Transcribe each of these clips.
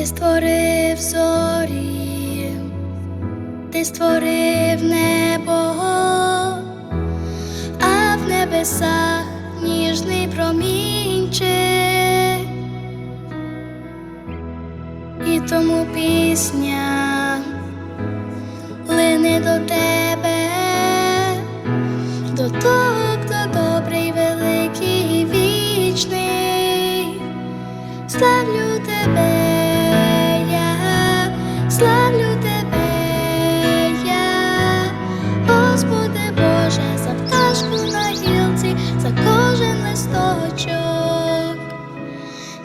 ти створив зорі, ти створив небо, а в небесах ніжний промінчик, і тому пісня лине до тебе, до того, хто добрий, великий вічний. Ставлю тебе.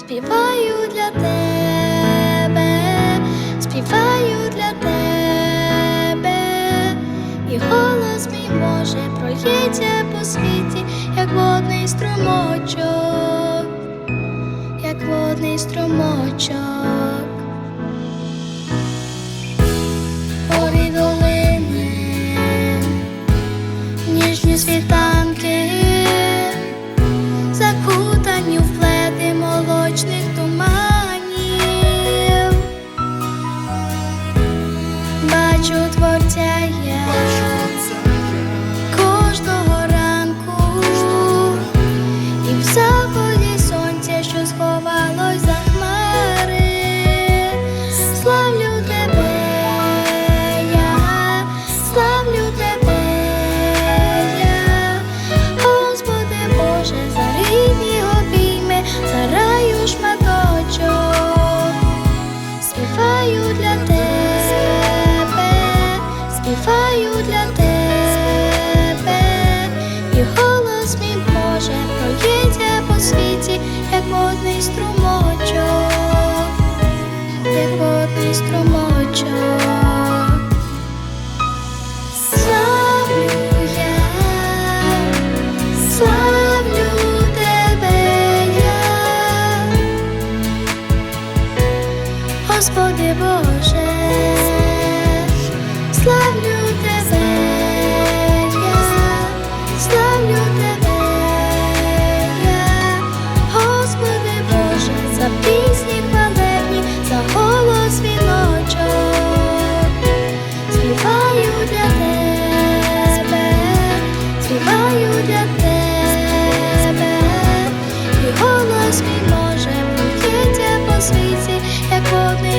співаю для тебе, співаю для тебе, і голос мій може проїде по світі, як водний струмочок, як водний струмочок. Гори ніжні світанки.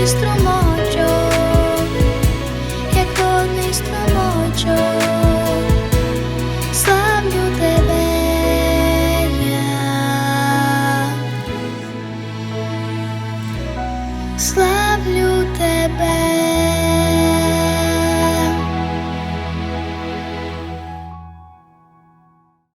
στρωμά.